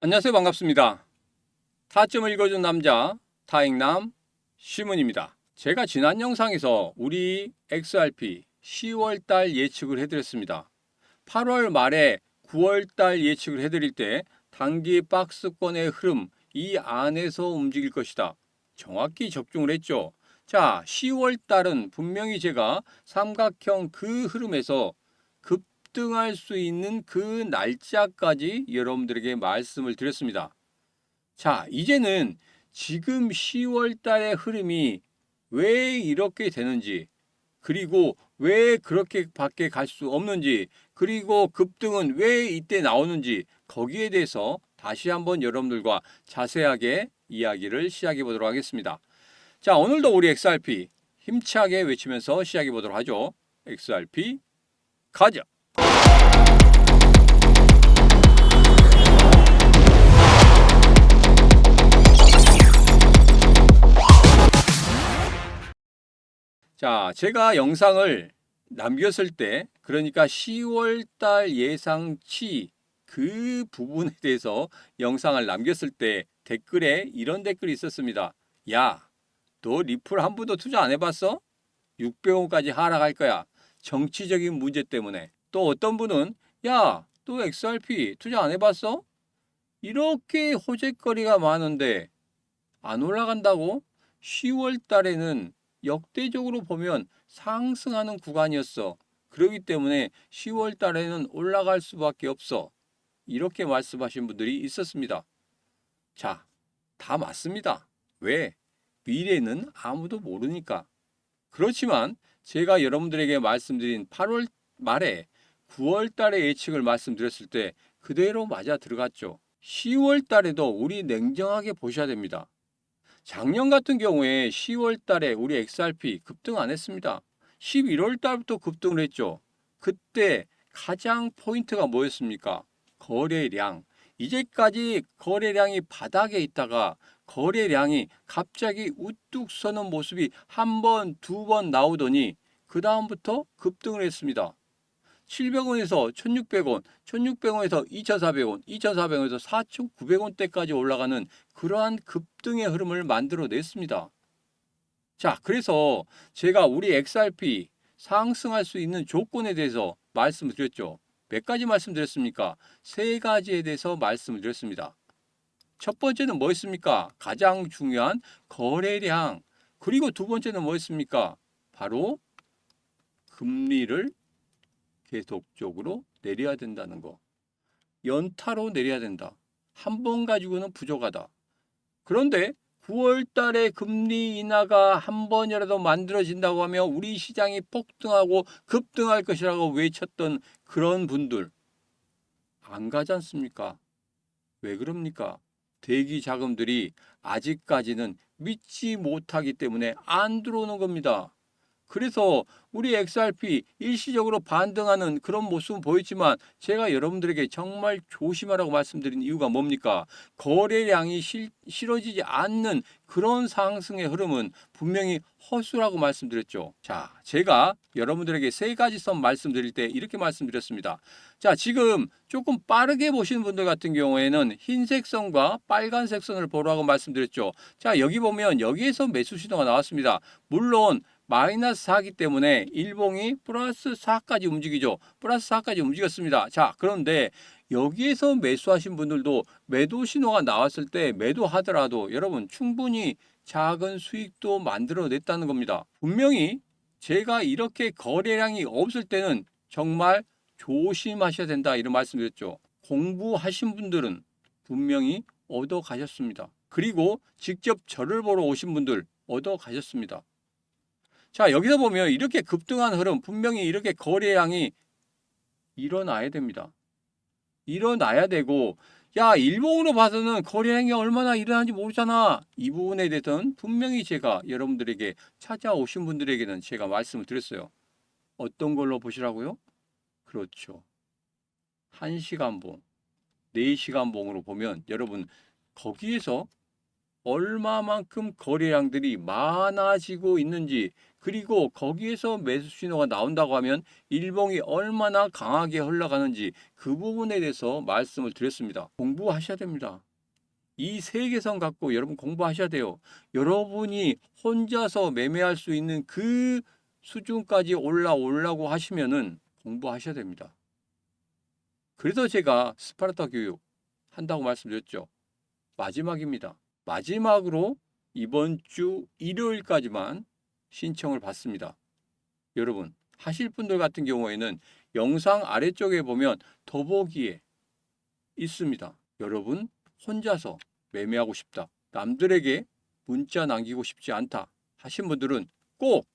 안녕하세요. 반갑습니다. 타점을 읽어준 남자 타익남 시문입니다. 제가 지난 영상에서 우리 XRP 10월달 예측을 해드렸습니다. 8월 말에 9월달 예측을 해드릴 때 단기 박스권의 흐름 이 안에서 움직일 것이다. 정확히 적중을 했죠. 자, 10월달은 분명히 제가 삼각형 그 흐름에서 급등할 수 있는 그 날짜까지 여러분들에게 말씀을 드렸습니다. 자, 이제는 지금 10월 달의 흐름이 왜 이렇게 되는지, 그리고 왜 그렇게 밖에 갈 수 없는지, 그리고 급등은 왜 이때 나오는지, 거기에 대해서 다시 한번 여러분들과 자세하게 이야기를 시작해 보도록 하겠습니다. 자, 오늘도 우리 XRP 힘차게 외치면서 시작해 보도록 하죠. XRP 가자! 자, 제가 영상을 남겼을 때, 그러니까 10월 달 예상치 그 부분에 대해서 영상을 남겼을 때 댓글에 이런 댓글이 있었습니다. 야, 너 리플 한 번도 투자 안 해봤어? 600원까지 하락할 거야. 정치적인 문제 때문에. 또 어떤 분은 야, 또 XRP 투자 안 해봤어? 이렇게 호재거리가 많은데 안 올라간다고? 10월 달에는 역대적으로 보면 상승하는 구간이었어. 그렇기 때문에 10월 달에는 올라갈 수밖에 없어. 이렇게 말씀하신 분들이 있었습니다. 자, 다 맞습니다. 왜? 미래는 아무도 모르니까. 그렇지만 제가 여러분들에게 말씀드린 8월 말에 9월 달에 예측을 말씀드렸을 때 그대로 맞아 들어갔죠. 10월 달에도 우리 냉정하게 보셔야 됩니다. 작년 같은 경우에 10월 달에 우리 XRP 급등 안 했습니다. 11월 달부터 급등을 했죠. 그때 가장 포인트가 뭐였습니까? 거래량. 이제까지 거래량이 바닥에 있다가 거래량이 갑자기 우뚝 서는 모습이 한 번, 두 번 나오더니 그 다음부터 급등을 했습니다. 700원에서 1600원, 1600원에서 2400원, 2400원에서 4900원대까지 올라가는 그러한 급등의 흐름을 만들어냈습니다. 자, 그래서 제가 우리 XRP 상승할 수 있는 조건에 대해서 말씀을 드렸죠. 몇 가지 말씀드렸습니까? 세 가지에 대해서 말씀을 드렸습니다. 첫 번째는 뭐였습니까? 가장 중요한 거래량. 그리고 두 번째는 뭐였습니까? 바로 금리를 계속적으로 내려야 된다는 거. 연타로 내려야 된다. 한 번 가지고는 부족하다. 그런데 9월 달에 금리 인하가 한 번이라도 만들어진다고 하면 우리 시장이 폭등하고 급등할 것이라고 외쳤던 그런 분들 안 가지 않습니까? 왜 그럽니까? 대기 자금들이 아직까지는 믿지 못하기 때문에 안 들어오는 겁니다. 그래서 우리 XRP 일시적으로 반등하는 그런 모습은 보였지만 제가 여러분들에게 정말 조심하라고 말씀드린 이유가 뭡니까? 거래량이 실, 실어지지 않는 그런 상승의 흐름은 분명히 허수라고 말씀드렸죠. 자, 제가 여러분들에게 세 가지 선 말씀드릴 때 이렇게 말씀드렸습니다. 자, 지금 조금 빠르게 보시는 분들 같은 경우에는 흰색 선과 빨간색 선을 보라고 말씀드렸죠. 자, 여기 보면 여기에서 매수 신호가 나왔습니다. 물론 마이너스 4기 때문에 일봉이 플러스 4까지 움직이죠. 플러스 4까지 움직였습니다. 자, 그런데 여기에서 매수하신 분들도 매도 신호가 나왔을 때 매도하더라도 여러분 충분히 작은 수익도 만들어냈다는 겁니다. 분명히 제가 이렇게 거래량이 없을 때는 정말 조심하셔야 된다 이런 말씀드렸죠. 공부하신 분들은 분명히 얻어 가셨습니다. 그리고 직접 저를 보러 오신 분들 얻어 가셨습니다. 자, 여기서 보면 이렇게 급등한 흐름, 분명히 이렇게 거래량이 일어나야 됩니다. 일어나야 되고, 야, 일봉으로 봐서는 거래량이 얼마나 일어나는지 모르잖아. 이 부분에 대해서는 분명히 제가 여러분들에게 찾아오신 분들에게는 제가 말씀을 드렸어요. 어떤 걸로 보시라고요? 그렇죠. 1시간 봉, 4시간 봉으로 보면 여러분 거기에서 얼마만큼 거래량들이 많아지고 있는지 그리고 거기에서 매수 신호가 나온다고 하면 일봉이 얼마나 강하게 흘러가는지 그 부분에 대해서 말씀을 드렸습니다. 공부하셔야 됩니다. 이 세계선 갖고 여러분 공부하셔야 돼요. 여러분이 혼자서 매매할 수 있는 그 수준까지 올라오려고 하시면은 공부하셔야 됩니다. 그래서 제가 스파르타 교육 한다고 말씀드렸죠. 마지막입니다. 마지막으로 이번 주 일요일까지만 신청을 받습니다. 여러분, 하실 분들 같은 경우에는 영상 아래쪽에 보면 더보기에 있습니다. 여러분, 혼자서 매매하고 싶다. 남들에게 문자 남기고 싶지 않다. 하신 분들은 꼭,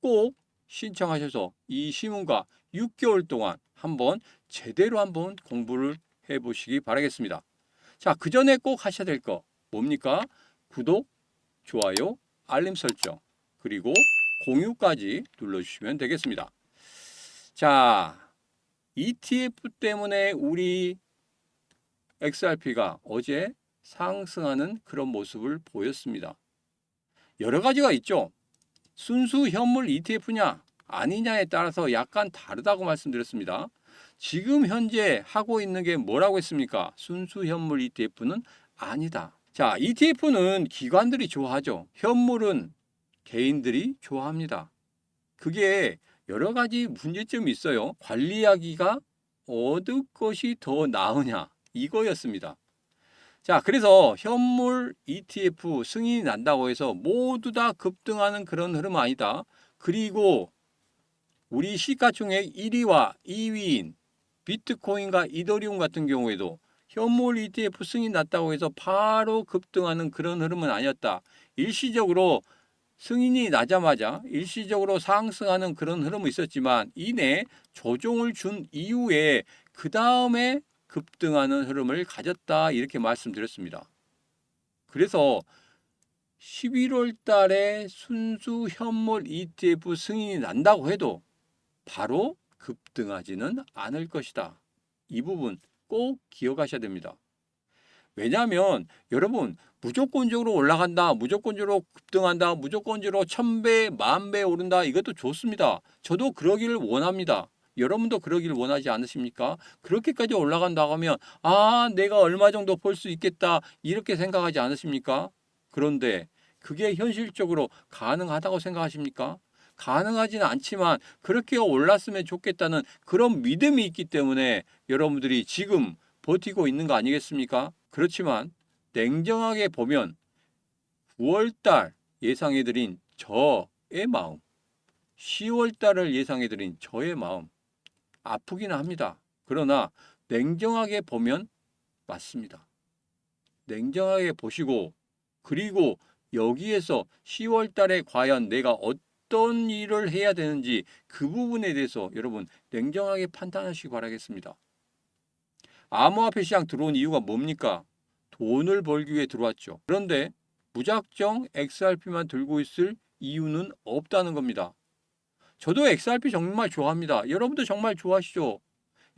꼭 신청하셔서 이 시문과 6개월 동안 한번 제대로 한번 공부를 해 보시기 바라겠습니다. 자, 그 전에 꼭 하셔야 될 거 뭡니까? 구독, 좋아요, 알림 설정, 그리고 공유까지 눌러주시면 되겠습니다. 자, ETF 때문에 우리 XRP가 어제 상승하는 그런 모습을 보였습니다. 여러 가지가 있죠. 순수 현물 ETF냐 아니냐에 따라서 약간 다르다고 말씀드렸습니다. 지금 현재 하고 있는 게 뭐라고 했습니까? 순수 현물 ETF는 아니다. 자, ETF는 기관들이 좋아하죠. 현물은 개인들이 좋아합니다. 그게 여러 가지 문제점이 있어요. 관리하기가 어느 것이 더 나으냐 이거였습니다. 자, 그래서 현물 ETF 승인이 난다고 해서 모두 다 급등하는 그런 흐름은 아니다. 그리고 우리 시가총액 1위와 2위인 비트코인과 이더리움 같은 경우에도 현물 ETF 승인 났다고 해서 바로 급등하는 그런 흐름은 아니었다. 일시적으로 승인이 나자마자 일시적으로 상승하는 그런 흐름은 있었지만 이내 조정을 준 이후에 그 다음에 급등하는 흐름을 가졌다 이렇게 말씀드렸습니다. 그래서 11월 달에 순수 현물 ETF 승인이 난다고 해도 바로 급등하지는 않을 것이다. 이 부분 꼭 기억하셔야 됩니다. 왜냐하면 여러분 무조건적으로 올라간다, 무조건적으로 급등한다, 무조건적으로 천배, 만배 오른다 이것도 좋습니다. 저도 그러기를 원합니다. 여러분도 그러기를 원하지 않으십니까? 그렇게까지 올라간다고 하면 아 내가 얼마 정도 벌 수 있겠다 이렇게 생각하지 않으십니까? 그런데 그게 현실적으로 가능하다고 생각하십니까? 가능하지는 않지만 그렇게 올랐으면 좋겠다는 그런 믿음이 있기 때문에 여러분들이 지금 버티고 있는 거 아니겠습니까? 그렇지만 냉정하게 보면 9월달 예상해드린 저의 마음, 10월달을 예상해드린 저의 마음 아프기는 합니다. 그러나 냉정하게 보면 맞습니다. 냉정하게 보시고 그리고 여기에서 10월 달에 과연 내가 어떤 일을 해야 되는지 그 부분에 대해서 여러분 냉정하게 판단하시기 바라겠습니다. 암호화폐 시장 들어온 이유가 뭡니까? 돈을 벌기 위해 들어왔죠. 그런데 무작정 XRP만 들고 있을 이유는 없다는 겁니다. 저도 XRP 정말 좋아합니다. 여러분도 정말 좋아하시죠?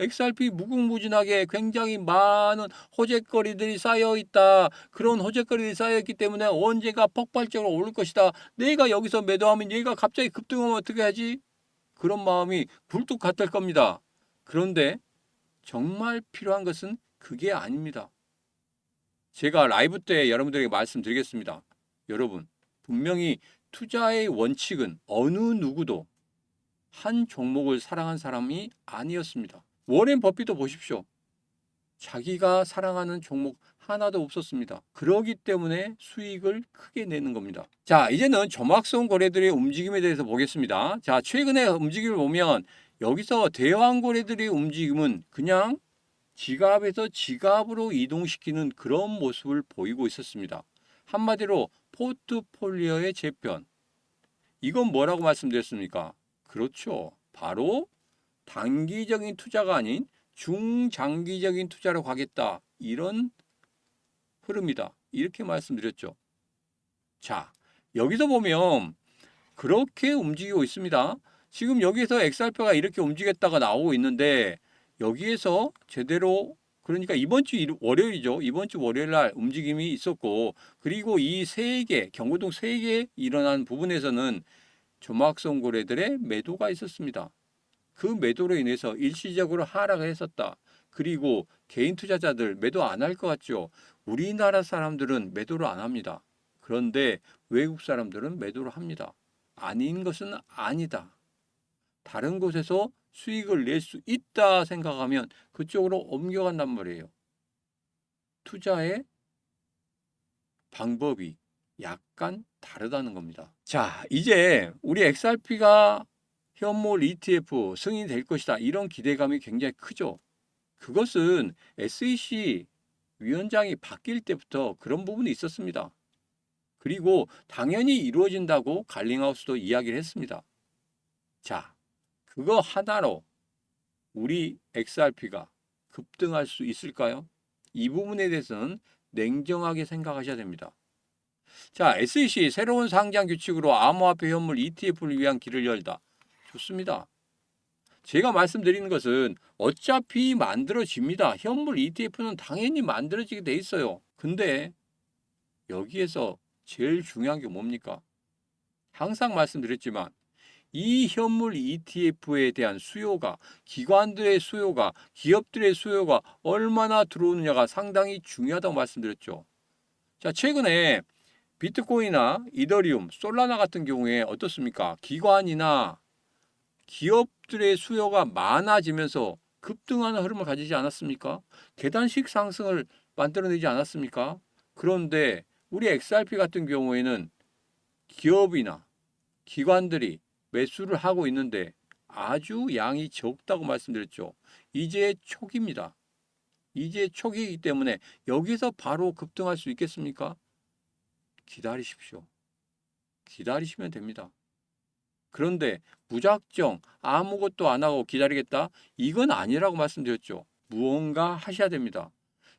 XRP 무궁무진하게 굉장히 많은 호재거리들이 쌓여 있다. 그런 호재거리들이 쌓여 있기 때문에 언젠가 폭발적으로 오를 것이다. 내가 여기서 매도하면 얘가 갑자기 급등하면 어떻게 하지? 그런 마음이 굴뚝 같을 겁니다. 그런데 정말 필요한 것은 그게 아닙니다. 제가 라이브 때 여러분들에게 말씀드리겠습니다. 여러분, 분명히 투자의 원칙은 어느 누구도 한 종목을 사랑한 사람이 아니었습니다. 워렌 버핏도 보십시오. 자기가 사랑하는 종목 하나도 없었습니다. 그러기 때문에 수익을 크게 내는 겁니다. 자, 이제는 점악성 거래들의 움직임에 대해서 보겠습니다. 자, 최근의 움직임을 보면 여기서 대왕 거래들의 움직임은 그냥 지갑에서 지갑으로 이동시키는 그런 모습을 보이고 있었습니다. 한마디로 포트폴리오의 재편. 이건 뭐라고 말씀드렸습니까? 그렇죠. 바로 단기적인 투자가 아닌 중장기적인 투자로 가겠다. 이런 흐름이다. 이렇게 말씀드렸죠. 자, 여기서 보면 그렇게 움직이고 있습니다. 지금 여기에서 엑살표가 이렇게 움직였다가 나오고 있는데 여기에서 제대로 그러니까 이번 주 일- 월요일이죠. 이번 주 월요일 날 움직임이 있었고 그리고 이 세 개, 경고동 세 개 일어난 부분에서는 조막성 고래들의 매도가 있었습니다. 그 매도로 인해서 일시적으로 하락을 했었다. 그리고 개인 투자자들 매도 안 할 것 같죠. 우리나라 사람들은 매도를 안 합니다. 그런데 외국 사람들은 매도를 합니다. 아닌 것은 아니다. 다른 곳에서 수익을 낼 수 있다 생각하면 그쪽으로 옮겨간단 말이에요. 투자의 방법이 약간 다르다는 겁니다. 자, 이제 우리 XRP가 현물 ETF 승인이 될 것이다. 이런 기대감이 굉장히 크죠. 그것은 SEC 위원장이 바뀔 때부터 그런 부분이 있었습니다. 그리고 당연히 이루어진다고 갈링하우스도 이야기를 했습니다. 자, 그거 하나로 우리 XRP가 급등할 수 있을까요? 이 부분에 대해서는 냉정하게 생각하셔야 됩니다. 자, SEC 새로운 상장 규칙으로 암호화폐 현물 ETF를 위한 길을 열다. 좋습니다. 제가 말씀드리는 것은 어차피 만들어집니다. 현물 ETF는 당연히 만들어지게 돼 있어요. 근데 여기에서 제일 중요한 게 뭡니까? 항상 말씀드렸지만 이 현물 ETF에 대한 수요가 기관들의 수요가 기업들의 수요가 얼마나 들어오느냐가 상당히 중요하다고 말씀드렸죠. 자, 최근에 비트코인이나 이더리움, 솔라나 같은 경우에 어떻습니까? 기관이나 기업들의 수요가 많아지면서 급등하는 흐름을 가지지 않았습니까? 계단식 상승을 만들어내지 않았습니까? 그런데 우리 XRP 같은 경우에는 기업이나 기관들이 매수를 하고 있는데 아주 양이 적다고 말씀드렸죠. 이제 초기입니다. 이제 초기이기 때문에 여기서 바로 급등할 수 있겠습니까? 기다리십시오. 기다리시면 됩니다. 그런데 무작정 아무것도 안 하고 기다리겠다? 이건 아니라고 말씀드렸죠. 무언가 하셔야 됩니다.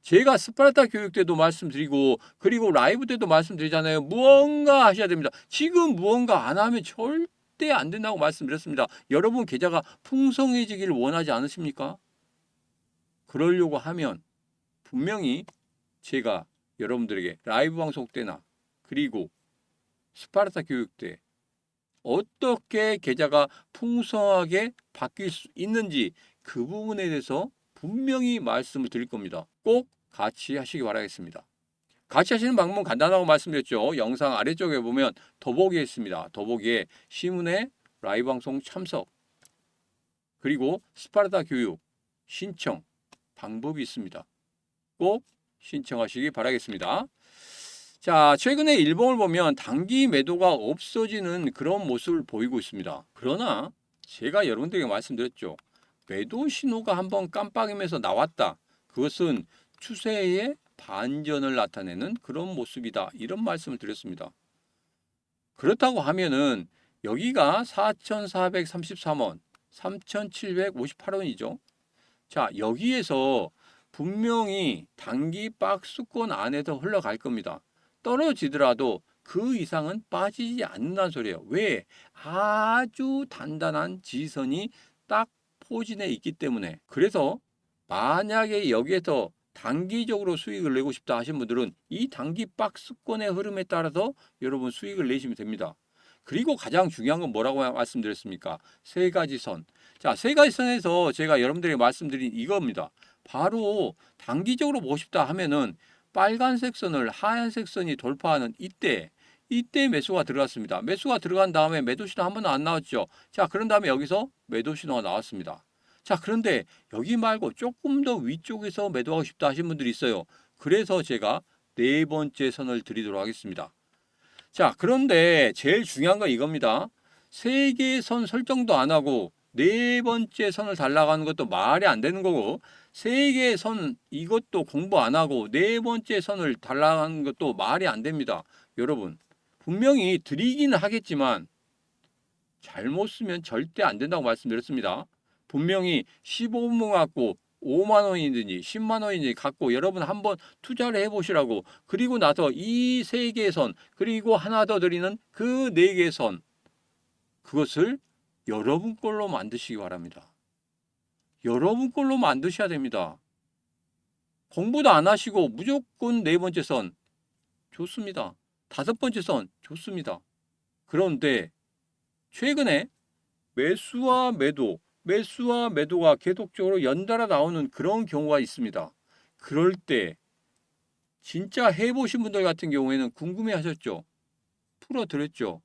제가 스파르타 교육 때도 말씀드리고 그리고 라이브 때도 말씀드리잖아요. 무언가 하셔야 됩니다. 지금 무언가 안 하면 절대 안 된다고 말씀드렸습니다. 여러분 계좌가 풍성해지기를 원하지 않으십니까? 그러려고 하면 분명히 제가 여러분들에게 라이브 방송 때나 그리고 스파르타 교육 때 어떻게 계좌가 풍성하게 바뀔 수 있는지 그 부분에 대해서 분명히 말씀을 드릴 겁니다. 꼭 같이 하시기 바라겠습니다. 같이 하시는 방법은 간단하고 말씀드렸죠. 영상 아래쪽에 보면 더보기에 있습니다. 더보기에 시문의 라이브 방송 참석 그리고 스파르타 교육 신청 방법이 있습니다. 꼭 신청하시기 바라겠습니다. 자, 최근에 일본을 보면 단기 매도가 없어지는 그런 모습을 보이고 있습니다. 그러나 제가 여러분들에게 말씀드렸죠. 매도 신호가 한번 깜빡이면서 나왔다. 그것은 추세의 반전을 나타내는 그런 모습이다. 이런 말씀을 드렸습니다. 그렇다고 하면은 여기가 4,433원, 3,758원이죠. 자, 여기에서 분명히 단기 박스권 안에서 흘러갈 겁니다. 떨어지더라도 그 이상은 빠지지 않는다는 소리예요. 왜? 아주 단단한 지선이 딱 포진해 있기 때문에. 그래서 만약에 여기에서 단기적으로 수익을 내고 싶다 하신 분들은 이 단기 박스권의 흐름에 따라서 여러분 수익을 내시면 됩니다. 그리고 가장 중요한 건 뭐라고 말씀드렸습니까? 세 가지 선. 자, 세 가지 선에서 제가 여러분들에게 말씀드린 이겁니다. 바로 단기적으로 보고 싶다 하면은 빨간색 선을 하얀색 선이 돌파하는 이때 이때 매수가 들어갔습니다. 매수가 들어간 다음에 매도 신호 한 번도 안 나왔죠. 자, 그런 다음에 여기서 매도 신호가 나왔습니다. 자, 그런데 여기 말고 조금 더 위쪽에서 매도하고 싶다 하신 분들이 있어요. 그래서 제가 네 번째 선을 드리도록 하겠습니다. 자, 그런데 제일 중요한 건 이겁니다. 세 개의 선 설정도 안 하고 네 번째 선을 달라가는 것도 말이 안 되는 거고 세 개의 선 이것도 공부 안 하고 네 번째 선을 달라가는 것도 말이 안 됩니다. 여러분 분명히 드리기는 하겠지만 잘못 쓰면 절대 안 된다고 말씀드렸습니다. 분명히 15분 갖고 5만 원이든지 10만 원이든지 갖고 여러분 한번 투자를 해보시라고 그리고 나서 이 세 개의 선 그리고 하나 더 드리는 그 네 개의 선 그것을 여러분 걸로 만드시기 바랍니다. 여러분 걸로 만드셔야 됩니다. 공부도 안 하시고 무조건 네 번째 선 좋습니다. 다섯 번째 선 좋습니다. 그런데 최근에 매수와 매도, 매수와 매도가 계속적으로 연달아 나오는 그런 경우가 있습니다. 그럴 때 진짜 해보신 분들 같은 경우에는 궁금해 하셨죠? 풀어드렸죠?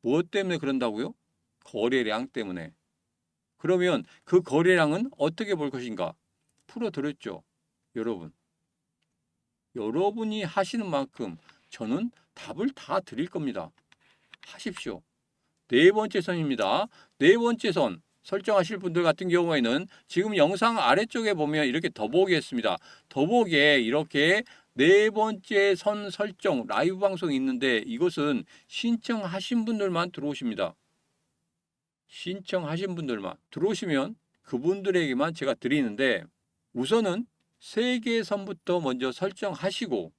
무엇 때문에 그런다고요? 거래량 때문에. 그러면 그 거래량은 어떻게 볼 것인가? 풀어드렸죠? 여러분. 여러분이 하시는 만큼 저는 답을 다 드릴 겁니다. 하십시오. 네 번째 선입니다. 네 번째 선 설정하실 분들 같은 경우에는 지금 영상 아래쪽에 보면 이렇게 더보기 했습니다. 더보기에 이렇게 네 번째 선 설정 라이브 방송이 있는데 이것은 신청하신 분들만 들어오십니다. 신청하신 분들만 들어오시면 그분들에게만 제가 드리는데 우선은 세 개의 선부터 먼저 설정하시고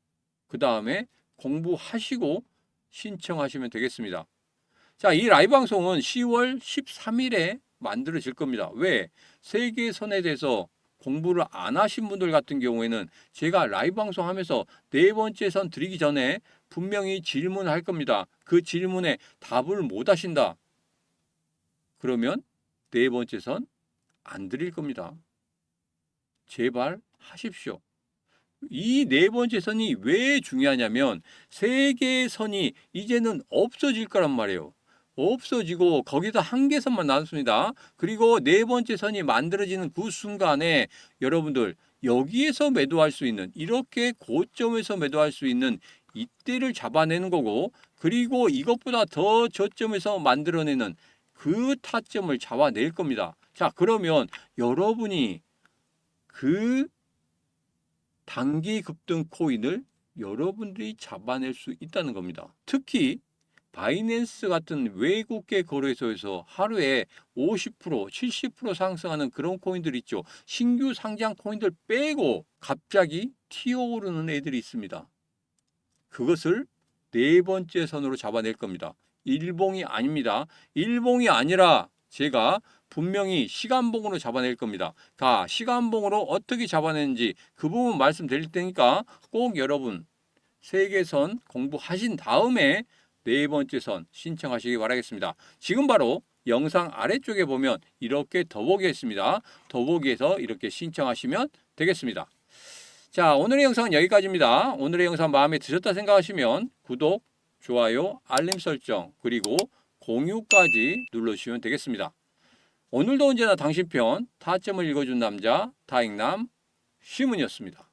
그 다음에 공부하시고 신청하시면 되겠습니다. 자, 이 라이브 방송은 10월 13일에 만들어질 겁니다. 왜? 세 개의 선에 대해서 공부를 안 하신 분들 같은 경우에는 제가 라이브 방송하면서 네 번째 선 드리기 전에 분명히 질문할 겁니다. 그 질문에 답을 못 하신다. 그러면 네 번째 선 안 드릴 겁니다. 제발 하십시오. 이 네 번째 선이 왜 중요하냐면 세 개의 선이 이제는 없어질 거란 말이에요. 없어지고 거기서 한 개선만 남습니다. 그리고 네 번째 선이 만들어지는 그 순간에 여러분들 여기에서 매도할 수 있는 이렇게 고점에서 매도할 수 있는 이때를 잡아내는 거고 그리고 이것보다 더 저점에서 만들어내는 그 타점을 잡아낼 겁니다. 자 그러면 여러분이 그 단기 급등 코인을 여러분들이 잡아낼 수 있다는 겁니다. 특히 바이낸스 같은 외국계 거래소에서 하루에 50%, 70% 상승하는 그런 코인들 있죠. 신규 상장 코인들 빼고 갑자기 튀어오르는 애들이 있습니다. 그것을 네 번째 선으로 잡아낼 겁니다. 일봉이 아닙니다. 일봉이 아니라 제가 분명히 시간봉으로 잡아낼 겁니다. 가 시간봉으로 어떻게 잡아내는지 그 부분 말씀드릴 테니까 꼭 여러분 세계선 공부하신 다음에 네 번째 선 신청하시기 바라겠습니다. 지금 바로 영상 아래쪽에 보면 이렇게 더보기 했습니다. 더보기에서 이렇게 신청하시면 되겠습니다. 자, 오늘의 영상은 여기까지입니다. 오늘의 영상 마음에 드셨다 생각하시면 구독, 좋아요, 알림 설정, 그리고 공유까지 눌러주시면 되겠습니다. 오늘도 언제나 당신 편 타점을 읽어준 남자 다익남 시문이었습니다.